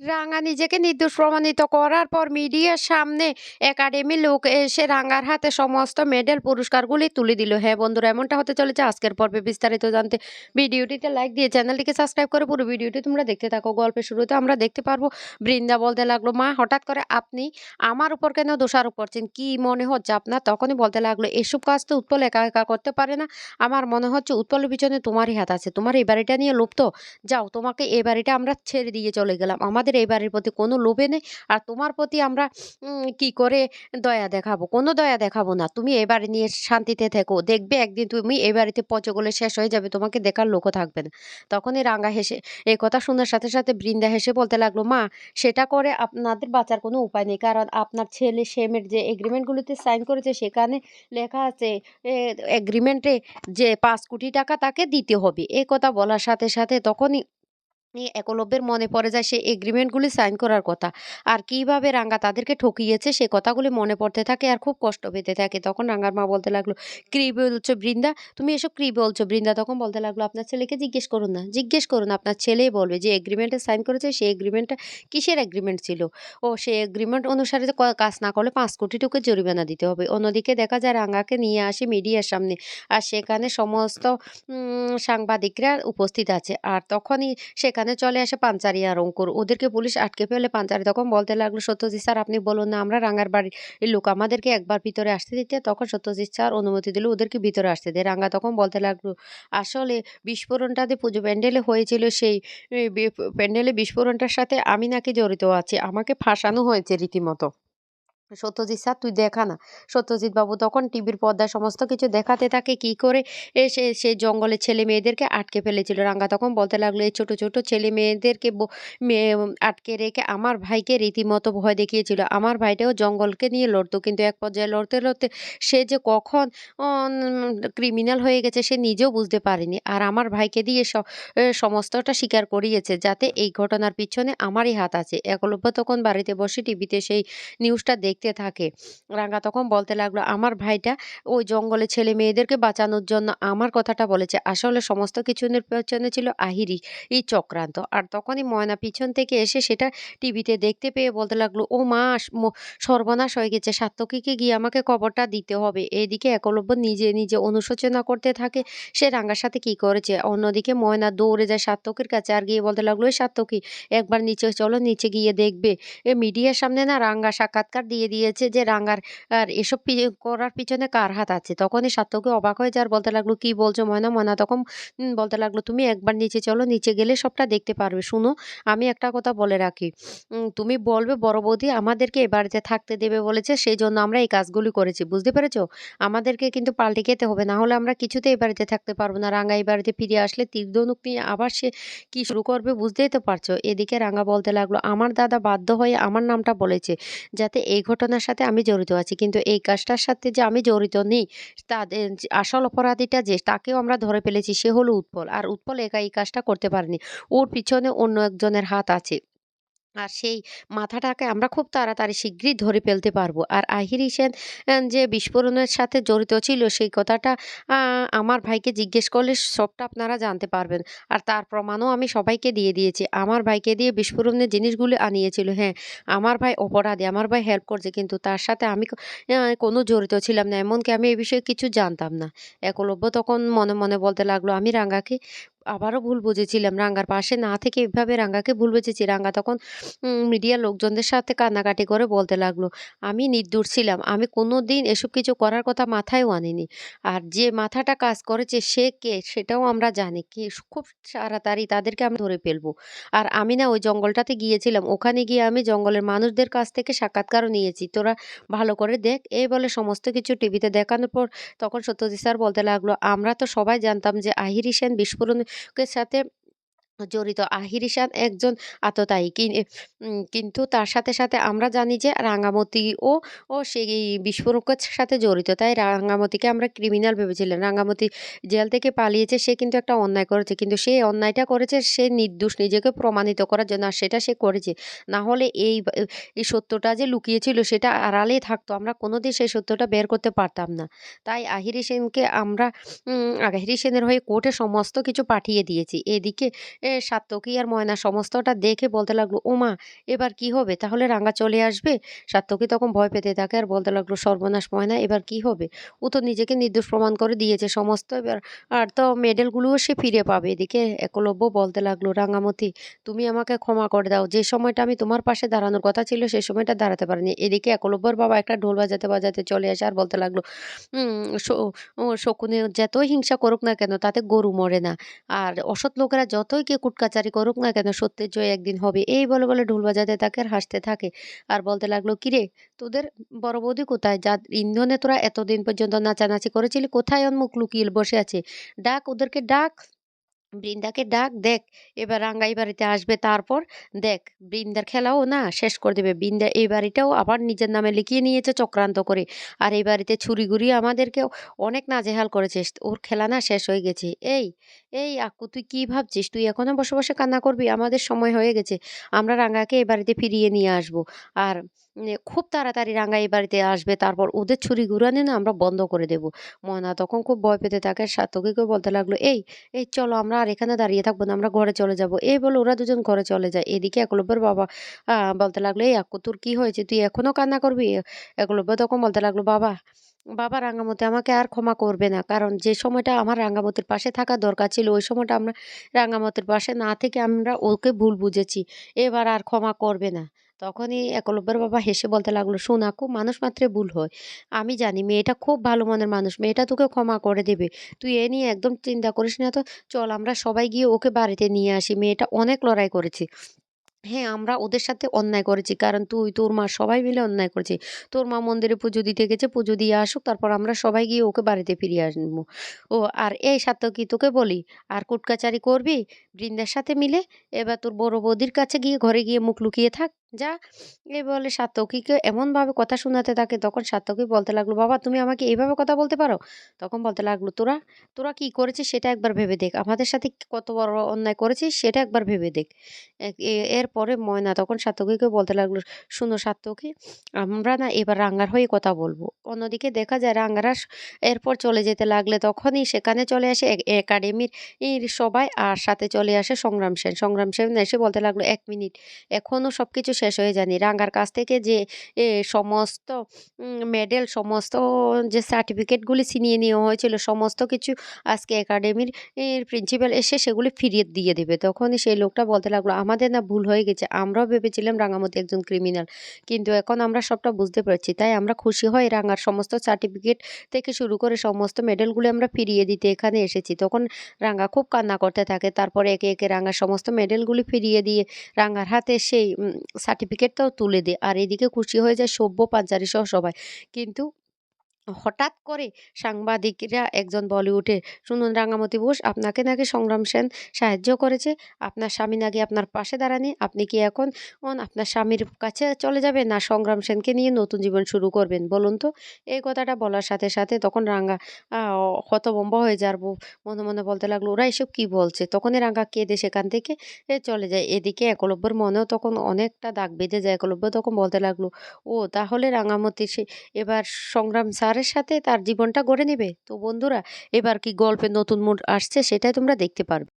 রাঙা নিজেকে নির্দোষ প্রমাণিত করার পর মিডিয়ার সামনে একাডেমির লোক এসে রাঙার হাতে সমস্ত মেডেল পুরস্কারগুলি তুলে দিল। হ্যাঁ বন্ধুরা, এমনটা হতে চলেছে। আজকের পর্বে বিস্তারিত জানতে ভিডিওটিতে লাইক দিয়ে চ্যানেলটিকে সাবস্ক্রাইব করে পুরো ভিডিওটি তোমরা দেখতে থাকো। গল্পের শুরুতে আমরা দেখতে পারব, বৃন্দা বলতে লাগল, মা, হঠাৎ করে আপনি আমার উপর কেন দোষারোপ করছেন? কি মনে হচ্ছে আপনার? তখনই বলতে লাগল, এসব কাজ তো উৎপল একা একা করতে পারে না। আমার মনে হচ্ছে উৎপলের পিছনে তোমারই হাত আছে। তোমার এই বাড়িটা নিয়ে লুপ্ত। যাও, তোমাকে এই বাড়িটা আমরা ছেড়ে দিয়ে চলে গেলাম। আমাদের এই বাড়ির প্রতি কোনো লোভে নেই। আর তোমার প্রতি আমরা কি করে দয়া দেখাবো? কোনো দয়া দেখাবো না। তুমি এই বাড়ি নিয়ে শান্তিতে থেকো। দেখবে একদিন তুমি এই বাড়িতে পচগলে শেষ হয়ে যাবে, তোমাকে দেখার লোকও থাকবে না। তখনই রাঙ্গা হেসে, এই কথা শোনার সাথে সাথে বৃন্দা হেসে বলতে লাগল, মা, সেটা করে আপনাদের বাঁচার কোনো উপায় নেই। কারণ আপনার ছেলে সেমের যে এগ্রিমেন্টগুলিতে সাইন করেছে, সেখানে লেখা আছে এগ্রিমেন্টে যে পাঁচ কোটি টাকা তাকে দিতে হবে। এই কথা বলার সাথে সাথে তখনই একলব্যের মনে পড়ে যায় সে এগ্রিমেন্টগুলি সাইন করার কথা। আর কীভাবে রাঙ্গা তাদেরকে ঠকিয়েছে সে কথাগুলি মনে পড়তে থাকে আর খুব কষ্ট পেতে থাকে। তখন রাঙ্গার মা বলতে লাগল ক্রি বলছো বৃন্দা? তুমি এসব ক্রি বলছো বৃন্দা? তখন বলতে লাগল, আপনার ছেলেকে জিজ্ঞেস করুন না, জিজ্ঞেস করুন, আপনার ছেলেই বলবে যে এগ্রিমেন্টে সাইন করেছে, সেই এগ্রিমেন্টটা কিসের এগ্রিমেন্ট ছিল? ও সেই এগ্রিমেন্ট অনুসারে ক- কাজ না করলে পাঁচ কোটি টাকা জরিমানা দিতে হবে। অন্যদিকে দেখা যায় রাঙ্গাকে নিয়ে আসে মিডিয়ার সামনে আর সেখানে সমস্ত সাংবাদিকরা উপস্থিত আছে। আর তখনই সেখানে চলে আসে পাঞ্চারি আর অঙ্কুর। ওদেরকে পুলিশ আটকে ফেলে পাঞ্চারি তখন বলতে লাগল, সত্যজিৎ স্যার, আপনি বলুন না, আমরা রাঙার বাড়ির লোক। আমাদেরকে একবার ভিতরে আসতে দিতে। তখন সত্যজিৎ স্যার অনুমতি দিল, ওদেরকে ভিতরে আসতে দেয় রাঙ্গা তখন বলতে লাগল, আসলে বিস্ফোরণটা যে পুজো প্যান্ডেলে হয়েছিল সেই প্যান্ডেলে বিস্ফোরণটার সাথে আমি নাকি জড়িত আছি। আমাকে ফাঁসানো হয়েছে রীতিমতো। সত্যজিৎ স্যার, তুই দেখা না। সত্যজিৎ বাবু তখন টিভির পর্দায় সমস্ত কিছু দেখাতে থাকে, কি করে সে সেই জঙ্গলে ছেলে মেয়েদেরকে আটকে ফেলেছিল। রাঙ্গা তখন বলতে লাগল, এই ছোটো ছোটো ছেলে মেয়েদেরকে আটকে রেখে আমার ভাইকে রীতিমতো ভয় দেখিয়েছিল। আমার ভাইটাও জঙ্গলকে নিয়ে লড়তো, কিন্তু এক পর্যায়ে লড়তে লড়তে সে যে কখন ক্রিমিনাল হয়ে গেছে সে নিজেও বুঝতে পারেনি। আর আমার ভাইকে দিয়ে স- সমস্তটা স্বীকার করিয়েছে, যাতে এই ঘটনার পিছনে আমারই হাত আছে। একলব্য তখন বাড়িতে বসে টিভিতে সেই নিউজটা দেখতে থাকে। রাঙ্গা তখন বলতে লাগল, আমার ভাইটা ওই জঙ্গলে ছেলে মেয়েদেরকে বাঁচানোর জন্য আমার কথাটা বলেছে। আসলে সমস্ত কিছুর পেছনে ছিল আহিরি এই চক্রান্ত। আর তখনই ময়না পিছন থেকে এসে সেটা টিভিতে দেখতে পেয়ে বলতে লাগল, ও মা সর্বনাশ হয়ে গেছে। সাত্তকীকে গিয়ে আমাকে খবরটা দিতে হবে। এদিকে একলব্য নিজে নিজে অনুশোচনা করতে থাকে সে রাঙ্গার সাথে কি করেছে। অন্যদিকে ময়না দৌড়ে যায় সাত্তকীর কাছে আর গিয়ে বলতে লাগল এই সাত্তকী একবার নিচে চলো, নিচে গিয়ে দেখবে। এ মিডিয়ার সামনে না রাঙ্গা সাক্ষাৎকার দিয়ে দিয়েছে যে রাঙ্গার আর এসব করার পিছনে কার হাত আছে? তখনই সাত্তকে অবাক হয়ে যার বলতে লাগল, কি বলছো ময়না? ময়না তখন বলতে লাগল, তুমি একবার নিচে চলো, নিচে গেলে সবটা দেখতে পারবে। শুনো, আমি একটা কথা বলে রাখি। তুমি বলবে, বড় বৌদি আমাদেরকে এ যে থাকতে দেবে বলেছে সেই জন্য আমরা এই কাজগুলি করেছি। বুঝতে পেরেছ? আমাদেরকে কিন্তু পাল্টে খেতে হবে, না হলে আমরা কিছুতে এই বাড়িতে থাকতে পারব না। রাঙ্গা এই বাড়িতে ফিরে আসলে তীর্ধনুক নিয়ে আবার সে কি শুরু করবে বুঝতেই তো পারছ? এদিকে রাঙ্গা বলতে লাগল, আমার দাদা বাধ্য হয়ে আমার নামটা বলেছে, যাতে এই ঘটনার সাথে আমি জড়িত আছি। কিন্তু এই কাজটার সাথে যে আমি জড়িত নেই, তাদের আসল অপরাধীটা যে, তাকেও আমরা ধরে ফেলেছি, সে হলো উৎপল। আর উৎপল একা এই কাজটা করতে পারেনি। ওর পিছনে অন্য একজনের হাত আছে। আর সেই মাথাটাকে আমরা খুব তাড়াতাড়ি শীঘ্রই ধরে ফেলতে পারব। আর আহিরি সেন যে বিস্ফোরণের সাথে জড়িত ছিল সেই কথাটা আমার ভাইকে জিজ্ঞেস করলে সবটা আপনারা জানতে পারবেন। আর তার প্রমাণও আমি সবাইকে দিয়ে দিয়েছি। আমার ভাইকে দিয়ে বিস্ফোরণের জিনিসগুলি আনিয়েছিল। হ্যাঁ আমার ভাই অপরাধী, আমার ভাই হেল্প করছে, কিন্তু তার সাথে আমি কোনো জড়িত ছিলাম না। এমনকি আমি এই বিষয়ে কিছু জানতাম না। একলব্য তখন মনে মনে বলতে লাগল, আমি রাঙ্গাকে আবারও ভুল বুঝেছিলাম। রাঙ্গার পাশে না থেকে এভাবে রাঙ্গাকে ভুল বুঝেছি। রাঙ্গা তখন মিডিয়ার লোকজনদের সাথে কান্নাকাটি করে বলতে লাগল, আমি নির্দোষ ছিলাম। আমি কোনো দিন এসব কিছু করার কথা মাথায়ও আনিনি। আর যে মাথাটা কাজ করেছে সে কে সেটাও আমরা জানি। কি, খুব তাড়াতাড়ি তাদেরকে আমরা ধরে ফেলব। আর আমি না ওই জঙ্গলটাতে গিয়েছিলাম। ওখানে গিয়ে আমি জঙ্গলের মানুষদের কাছ থেকে সাক্ষাৎকারও নিয়েছি। তোরা ভালো করে দেখ। এই বলে সমস্ত কিছু টিভিতে দেখানোর পর তখন সত্যজিৎ স্যার বলতে লাগল, আমরা তো সবাই জানতাম যে আহিরি সেন বিস্ফোরণের সাথে জড়িত। আহির ঈশান একজন আততায়ী কিন- কিন্তু তার সাথে সাথে আমরা জানি যে রাঙামতি ও সেই বিস্ফোরকের সাথে জড়িত। তাই রাঙামতিকে আমরা ক্রিমিনাল ভেবেছিলাম। রাঙামতি জেল থেকে পালিয়েছে, সে কিন্তু একটা অন্যায় করেছে। কিন্তু সে অন্যায়টা করেছে, সে নির্দোষ, নিজেকে প্রমাণিত করার জন্য, আর সেটা সে করেছে। না হলে এই এই সত্যটা যে লুকিয়েছিল, সেটা আড়ালে থাকতো। আমরা কোনোদিন সেই সত্যটা বের করতে পারতাম না। তাই আহিরি সেনকে আমরা আহিরি সেনের হয়ে কোর্টে সমস্ত কিছু পাঠিয়ে দিয়েছি। এদিকে এ সাত্তকী আর ময়না সমস্তটা দেখে বলতে লাগল ওমা এবার কি হবে? তাহলে রাঙা চলে আসবে? সাত্তকী তখন ভয় পেতে থাকে আর বলতে লাগল, সর্বনাশ ময়না, এবার কি হবে? ও তো নিজেকে নির্দোষ প্রমাণ করে দিয়েছে সমস্ত, এবার আর তো মেডেলগুলোও সে ফিরে পাবে। এদিকে একলব্য বলতে লাগল, রাঙামতি, তুমি আমাকে ক্ষমা করে দাও। যে সময়টা আমি তোমার পাশে দাঁড়ানোর কথা ছিল সেই সময়টা দাঁড়াতে পারিনি। এদিকে একলব্যর বাবা একটা ঢোল বাজাতে বাজাতে চলে আসে আর বলতে লাগল শকুনে যতই হিংসা করুক না কেন, তাতে গরু মরে না। আর অসৎ লোকেরা যতই কে কুটকাচারি করুক না কেন, সত্যের জয় একদিন হবে। এই বলে বলে ঢোল বাজাতে তাকে হাসতে থাকে। আর বলতে লাগল, কিরে, তোদের বড় বৌদি কোথায়? যা ইন্ধনে তোরা এতদিন পর্যন্ত নাচানাচি করেছিলি, কোথায় ওর মুখ লুকিয়ে বসে আছে? ডাক, ওদেরকে ডাক! বৃন্দাকে ডাক দেখ, এবার রাঙ্গাই বাড়িতে আসবে তারপর দেখ, বৃন্দার খেলাও না শেষ করে দেবে। বৃন্দা এই বাড়িটাও আবার নিজের নামে লিখিয়ে নিয়েছে চক্রান্ত করে। আর এই বাড়িতে ছুরি ঘুরি আমাদেরকেও অনেক নাজেহাল করেছিস ওর খেলা না শেষ হয়ে গেছে। এই এই আক্কু, তুই কি ভাবছিস? তুই এখনও বসে বসে কান্না করবি? আমাদের সময় হয়ে গেছে। আমরা রাঙ্গাকে এই বাড়িতে ফিরিয়ে নিয়ে আসব। আর খুব তাড়াতাড়ি রাঙ্গা এই বাড়িতে আসবে তারপর ওদের ছুরি ঘুরানি না আমরা বন্ধ করে দেবো। ময়না তখন খুব ভয় পেতে থাকে। সাতকীকে বলতে লাগল, এই এই, চলো আমরা আর এখানে দাঁড়িয়ে থাকব না, আমরা ঘরে চলে যাব। এই বলে ওরা দুজন ঘরে চলে যায়। এদিকে একলব্যের বাবা বলতে লাগল, এই তোর কি হয়েছে? তুই এখনও কান্না করবি? একলব্য তখন বলতে লাগল, বাবা বাবা রাঙ্গামতি আমাকে আর ক্ষমা করবে না। কারণ যে সময়টা আমার রাঙ্গামতির পাশে থাকা দরকার ছিল, ওই সময়টা আমরা রাঙ্গামতির পাশে না থেকে আমরা ওকে ভুল বুঝেছি। এবার আর ক্ষমা করবে না। তখনই একলব্যের বাবা হেসে বলতে লাগল শোন আকু মানুষ মাত্রে ভুল হয়। আমি জানি মেয়েটা খুব ভালো মনের মানুষ মেয়েটা তোকে ক্ষমা করে দেবে। তুই এ নিয়ে একদম চিন্তা করিস না তো। চল আমরা সবাই গিয়ে ওকে বাড়িতে নিয়ে আসি। মেয়েটা অনেক লড়াই করেছে। হ্যাঁ, আমরা ওদের সাথে অন্যায় করেছি। কারণ তুই, তোর মা সবাই মিলে অন্যায় করেছি। তোর মা মন্দিরে পুজো দিতে গেছে, পুজো দিয়ে আসুক তারপর আমরা সবাই গিয়ে ওকে বাড়িতে ফিরিয়ে আনব। ও আর এই সাত্তকী তোকে বলি, আর কুটকাচারি করবি? বৃন্দার সাথে মিলে? এবার তোর বড় বৌদির কাছে গিয়ে ঘরে গিয়ে মুখ লুকিয়ে থাক, যা। এ বলে সাত্তকীকে এমনভাবে কথা শোনাতে থাকে তখন সাত্তকী বলতে লাগল, "বাবা তুমি আমাকে এইভাবে কথা বলতে পারো?" তখন বলতে লাগল, "তোরা, তোরা কি করেছিস সেটা একবার ভেবে দেখ। আমাদের সাথে কত বড় অন্যায় করেছিস সেটা একবার ভেবে দেখ।" এরপরে ময়না তখন সাত্তকীকে বলতে লাগল, "শোনো সাত্তকী, আমরা না এবার রাঙ্গার হয়ে কথা বলব।" অন্যদিকে দেখা যায় রাঙ্গারা এরপর চলে যেতে লাগলে তখনই সেখানে চলে আসে একাডেমির সবাই আর সাথে চলে আসে সংগ্রাম সেন। সংগ্রাম সেন এসে বলতে লাগল, এক মিনিট, এখনও সব কিছু শেষ হয়ে যায়নি। রাঙ্গার কাছ থেকে যে সমস্ত মেডেল, সমস্ত যে সার্টিফিকেটগুলি ছিনিয়ে নেওয়া হয়েছিল সমস্ত কিছু আজকে একাডেমির প্রিন্সিপাল এসে সেগুলি ফিরিয়ে দিয়ে দেবে। তখনই সেই লোকটা বলতে লাগল, "আমাদের না ভুল হয়ে গেছে। আমরাও ভেবেছিলাম রাঙামতি একজন ক্রিমিনাল। কিন্তু এখন আমরা সবটা বুঝতে পেরেছি। তাই আমরা খুশি হয়ে রাঙার সমস্ত সার্টিফিকেট থেকে শুরু করে সমস্ত মেডেলগুলো আমরা ফিরিয়ে দিতে এখানে এসেছি।" তখন রাঙ্গা খুব কান্না করতে থাকে। তারপরে একে, একে রাঙ্গার সমস্ত মেডেলগুলি ফিরিয়ে দিয়ে রাঙ্গার হাতে সেই সার্টিফিকেটটাও তুলে দেয়। আর এদিকে খুশি হয়ে যায় সভ্য পাঞ্জারি সহ সবাই। কিন্তু হঠাৎ করে সাংবাদিকরা একজন বলে ওঠে, "শুনুন রাঙামতি বোস, আপনাকে নাকি সংগ্রাম সেন সাহায্য করেছে। আপনার স্বামী নাকি আপনার পাশে দাঁড়ানি আপনি কি এখন আপনার স্বামীর কাছে চলে যাবেন না সংগ্রাম সেনকে নিয়ে নতুন জীবন শুরু করবেন বলুন তো?" এই কথাটা বলার সাথে, সাথে তখন রাঙা আ হতভম্ব হয়ে যার মনে, মনে বলতে লাগল, "ওরা এসব কি বলছে?" তখনই রাঙা কেঁদে সেখান থেকে চলে যায়। এদিকে একলব্যের মনেও তখন অনেকটা দাগ বেঁধে যায়। একলব্য তখন বলতে লাগল, "ও তাহলে রাঙামতি সে এবার সংগ্রাম স্যারের সাথে তার জীবনটা গড়ে নেবে। তো বন্ধুরা, এবার কি গল্পের নতুন মোড় আসছে সেটাই তোমরা দেখতে পারবে।